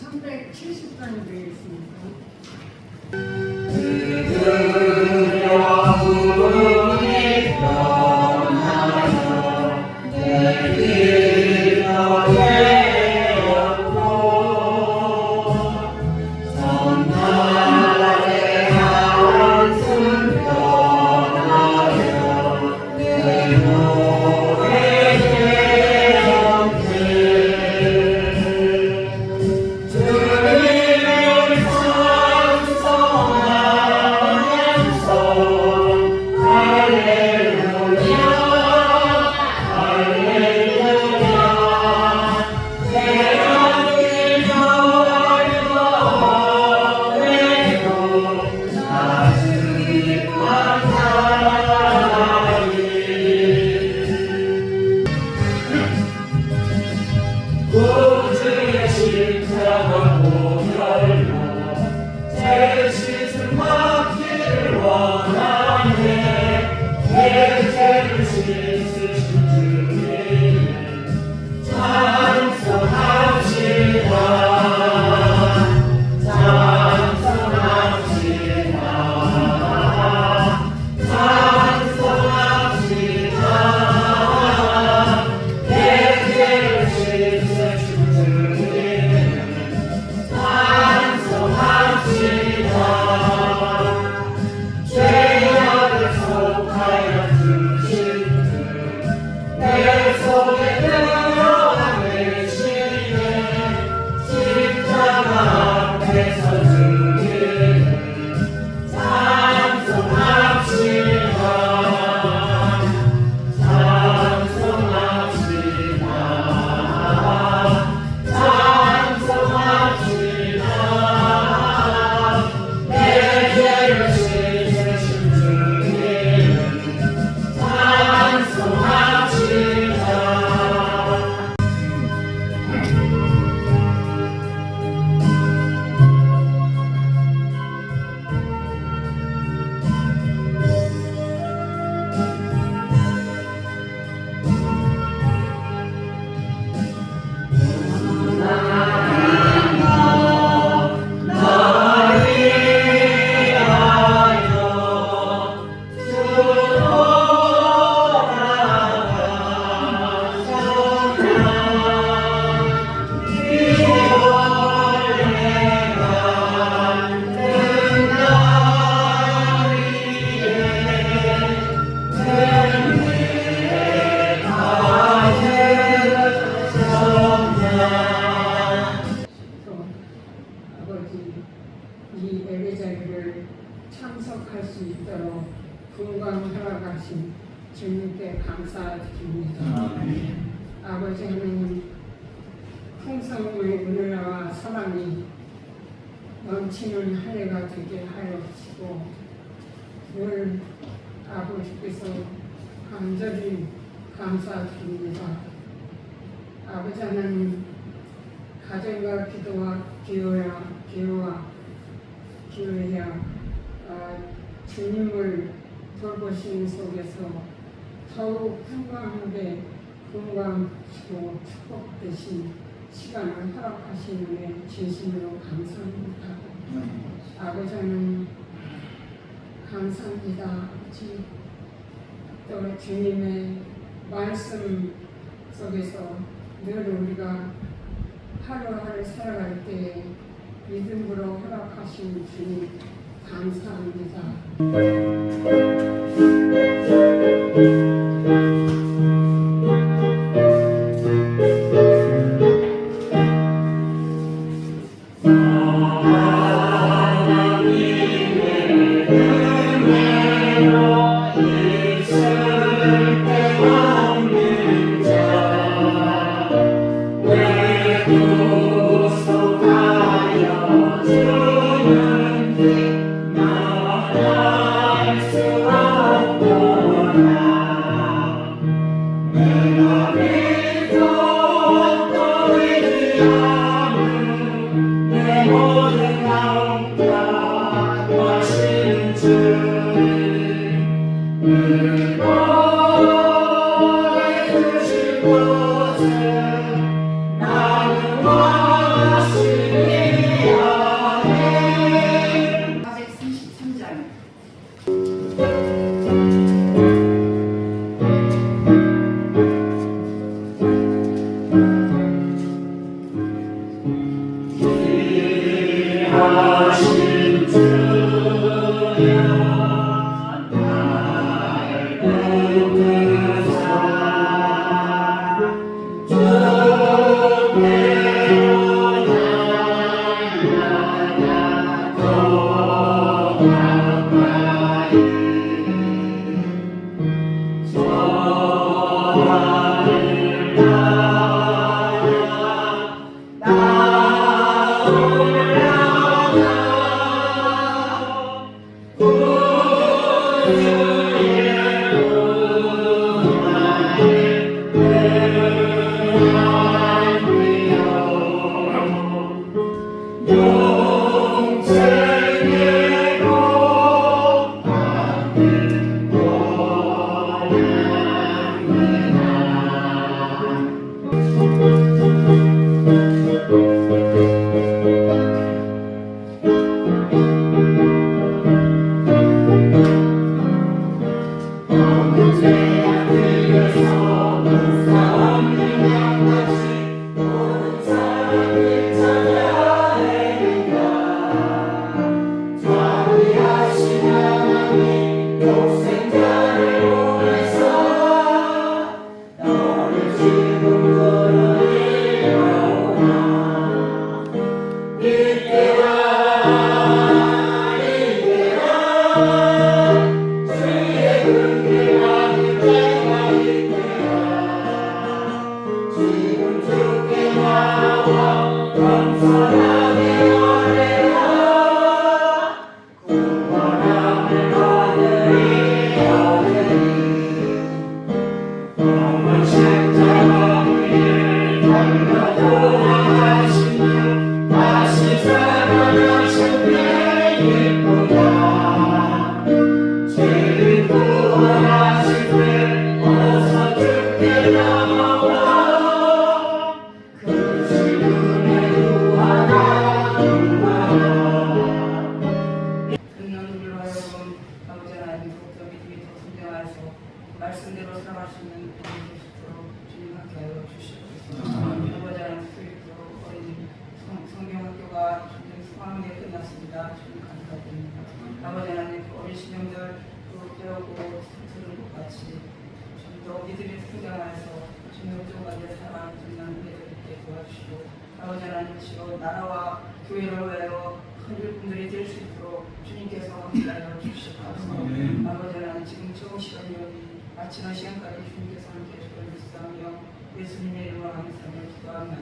370단이 되겠습니다. 풍성의 은혜와 사랑이 넘치는 한 해가 되게 하여 주시고 늘 아버지께서 간절히 감사드립니다. 아버지 하나님 가정과 기도와 기도야 기도와 기도야 아, 주님을 돌보시는 속에서 더욱 풍광하게 건강하시고 축복되신 시간을 허락하시는 진심으로 감사합니다. 아버지는 감사합니다. 아버지 또 주님의 말씀 속에서 늘 우리가 하루하루 살아갈 때 믿음으로 허락하신 주님 감사합니다. eternity. lòng వచ్చిన విషయం కలిసి స్వామి చేసుకొని స్వామి యేసుని నేను ఆమె సమర్పిస్తాను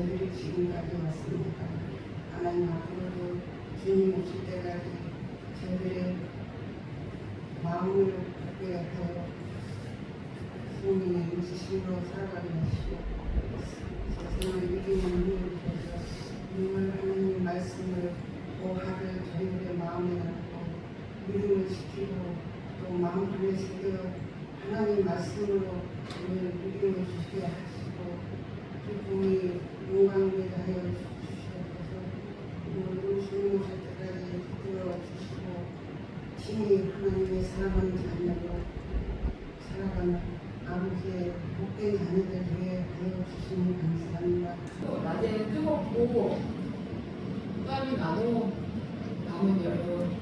저희를 지금까지 왔습니다. 하나님 앞으로도 주님 오실 때까지 저희들의 마음을 갖게 하여 승리의 지식으로 살아가는 것이고 세상을 이기는 힘을 주셔서 오늘 하나님 말씀을 보하를 저희들의 마음에 갖고 믿음을 지키고 또 마음 안에 지켜 하나님 말씀으로 오늘 믿음을 주게 하시고 그리고 하여 주시옵소서 오늘 우리 주님 오실 때까지 붙들어 주시고 친히 하나님의 사랑하는 자녀로 살아가는 아버지의 복된 자녀들 되게 하여 주시니 감사합니다. 낮에는 뜨겁고 땀이 나도 남은 여름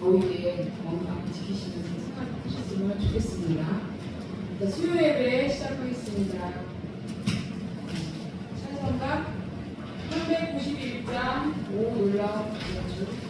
더위에 건강 지키시면서 생활 하셨으면 좋겠습니다. 자, 수요 예배 시작하겠습니다. 찬송가 391장 5 놀라운 구주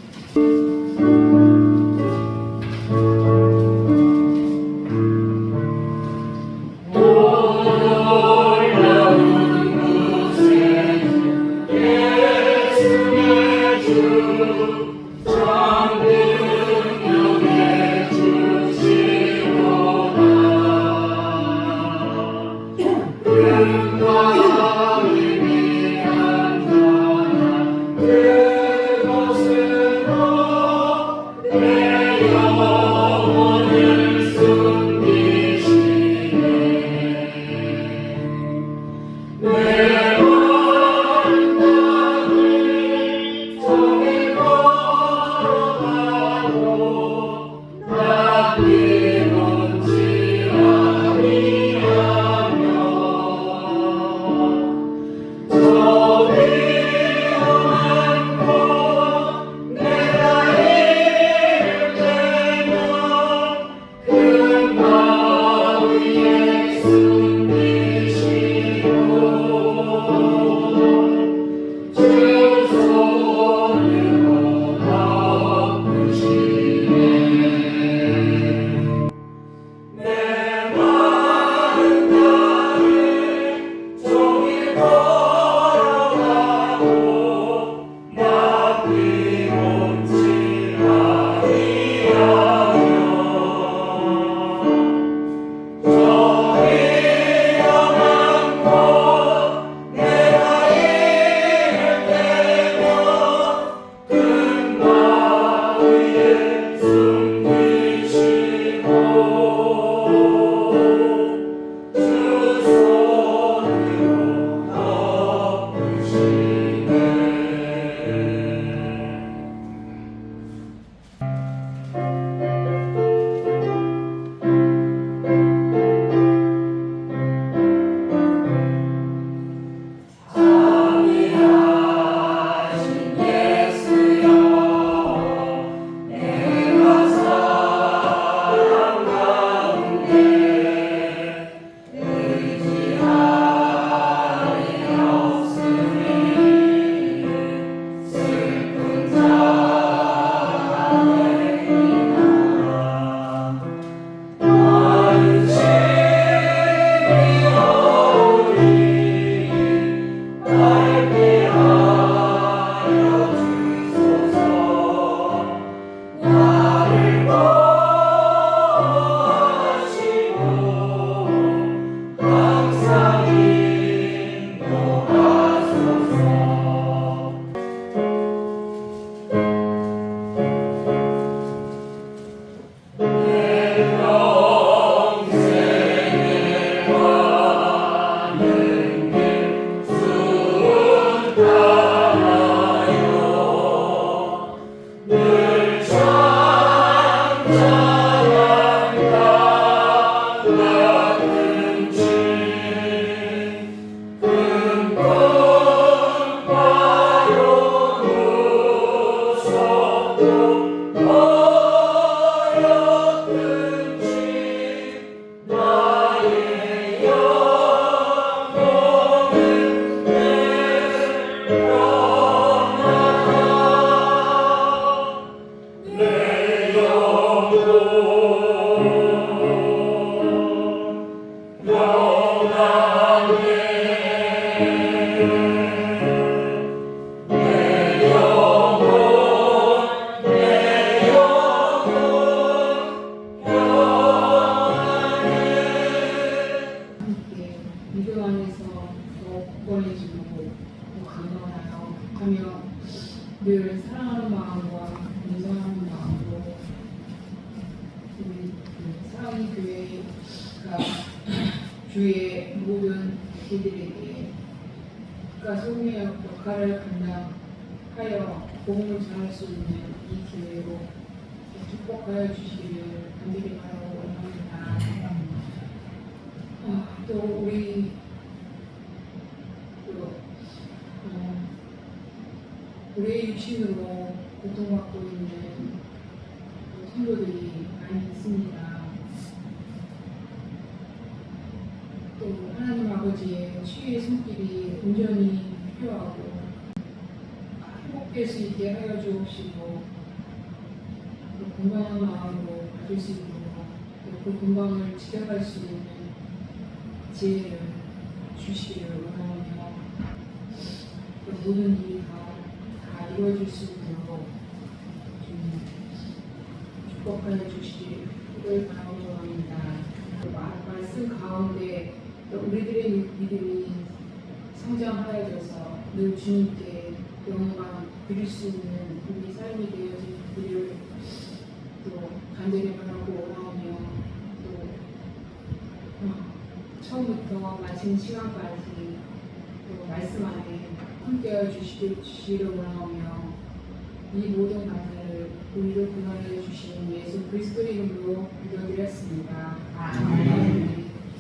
마음과 온전한 마음으로 우리 사랑교회가 주의 모든 이들에게 국가 소유의 역할을 감당하여 공을 잘할 수 있는 이 기회로 축복하여 주시기를 간절히 바라고 원합니다. 아, 또 우리 그, 어, 우리의 육신으로 고통받고 있는 또 성도들이 많이 있습니다. 또 하나님 아버지의 치유의 손길이 온전히 필요하고 회복될 수 있게 하여 주옵시고 또 건강한 마음으로 가질 수 있도록 또그 건강을 지켜갈 수 있는 지혜를 주시기를 원하며 그 모든 일이 다, 다 이루어질 수 있도록 축복하여 주시기를 바라고 합니다. 그 마- 말씀 가운데 또 우리들의 믿음이 성장하여져서 늘 주님께 영광 드릴 수 있는 우리 삶이 되어지기를 또 간절히 바라고 원하며 또 어, 처음부터 마친 시간까지 또 말씀 안에 함께하여 주시기, 주시기를 원하며 이 모든 감사를 우리를 구원하여 주신 예수 그리스도 이름으로 기도드렸습니다. 아멘.